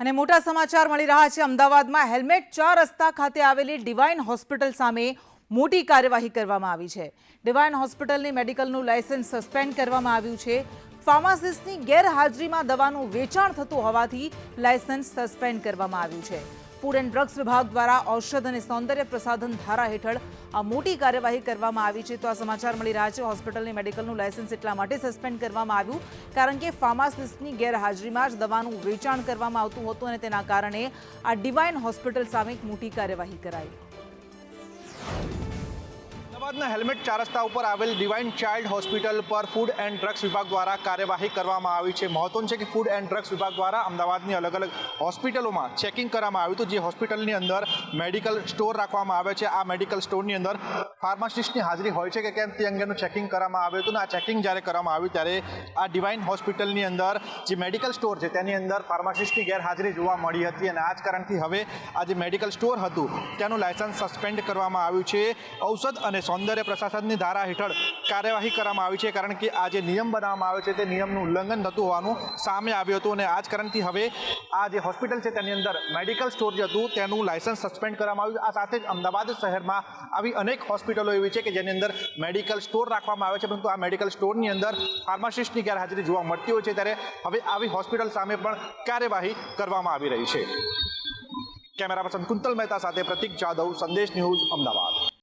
અને મોટા સમાચાર મળી રહ્યા છે. અમદાવાદમાં હેલ્મેટ ચાર રસ્તા ખાતે આવેલી ડિવાઇન હોસ્પિટલ સામે મોટી કાર્યવાહી કરવામાં આવી છે. ડિવાઇન હોસ્પિટલની મેડિકલનું લાયસન્સ સસ્પેન્ડ કરવામાં આવ્યું છે. ફાર્માસિસ્ટની ગેરહાજરીમાં દવાનું વેચાણ થતું હોવાથી લાયસન્સ સસ્પેન્ડ કરવામાં આવ્યું છે. ફૂડ એન્ડ ડ્રગ્સ વિભાગ દ્વારા ઔષધ અને સૌંદર્ય પ્રસાધન ધારા હેઠળ આ મોટી કાર્યવાહી કરવામાં આવી છે. તો આ સમાચાર મળી રહ્યા છે. હોસ્પિટલની મેડિકલનું લાયસન્સ એટલા માટે સસ્પેન્ડ કરવામાં આવ્યું, કારણ કે ફાર્માસિસ્ટની ગેરહાજરીમાં જ દવાનું વેચાણ કરવામાં આવતું હતું અને તેના કારણે આ ડિવાઇન હોસ્પિટલ સામે મોટી કાર્યવાહી કરાઈ. અમદાવાદના હેલ્મેટ ચાર રસ્તા ઉપર આવેલ ડિવાઇન ચાઇલ્ડ હોસ્પિટલ પર ફૂડ એન્ડ ડ્રગ્સ વિભાગ દ્વારા કાર્યવાહી કરવામાં આવી છે. મહત્વનું છે કે ફૂડ એન્ડ ડ્રગ્સ વિભાગ દ્વારા અમદાવાદની અલગ અલગ હોસ્પિટલોમાં ચેકિંગ કરવામાં આવ્યું હતું, જે હોસ્પિટલની અંદર મેડિકલ સ્ટોર રાખવામાં આવે છે. આ મેડિકલ સ્ટોરની અંદર ફાર્માસિસ્ટની હાજરી હોય છે કે કેમ તે અંગેનું ચેકિંગ કરવામાં આવ્યું હતું અને આ ચેકિંગ જ્યારે કરવામાં આવ્યું ત્યારે આ ડિવાઇન હોસ્પિટલની અંદર જે મેડિકલ સ્ટોર છે તેની અંદર ફાર્માસિસ્ટની ગેરહાજરી જોવા મળી હતી અને આ જ કારણથી હવે આ જે મેડિકલ સ્ટોર હતું તેનું લાયસન્સ સસ્પેન્ડ કરવામાં આવ્યું છે. ઔષધ અને સૌંદર્ય પ્રશાસનની ધારા હેઠળ કાર્યવાહી કરવામાં આવી છે. કારણ કે આ જે નિયમ બનાવવામાં આવે છે તે નિયમનું ઉલ્લંઘન થતું હોવાનું સામે આવ્યું હતું અને આ જ કારણથી હવે આ જે હોસ્પિટલ છે તેની અંદર મેડિકલ સ્ટોર જે હતું તેનું લાયસન્સ સસ્પેન્ડ કરવામાં આવ્યું આ સાથે જ અમદાવાદ શહેરમાં આવી અનેક હોસ્પિટલો એવી છે કે જેની અંદર મેડિકલ સ્ટોર રાખવામાં આવે છે. પરંતુ આ મેડિકલ સ્ટોરની અંદર ફાર્માસિસ્ટની ગેરહાજરી જોવા મળતી હોય છે ત્યારે હવે આવી હોસ્પિટલ સામે પણ કાર્યવાહી કરવામાં આવી રહી છે. કેમેરા પર્સન કુંતલ મહેતા સાથે પ્રતિક જાદવ, સંદેશ ન્યૂઝ, અમદાવાદ.